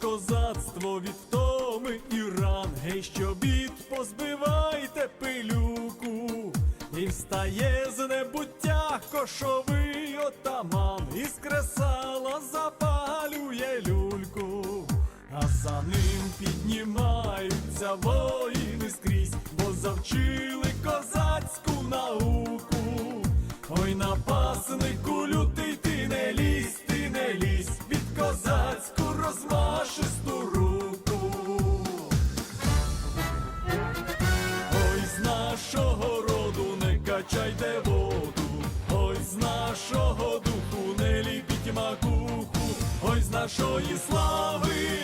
козацтво від втоми і ран, гей, що бід позбивайте пилюку, і встає з небуття кошовий отаман, із кресала запалює люльку, а за ним піднімаються воїни скрізь, бо завчили козацьку науку. Ой, напаснику качайте воду, ой з нашого духу, не ліпіть макуху, ой з нашої слави.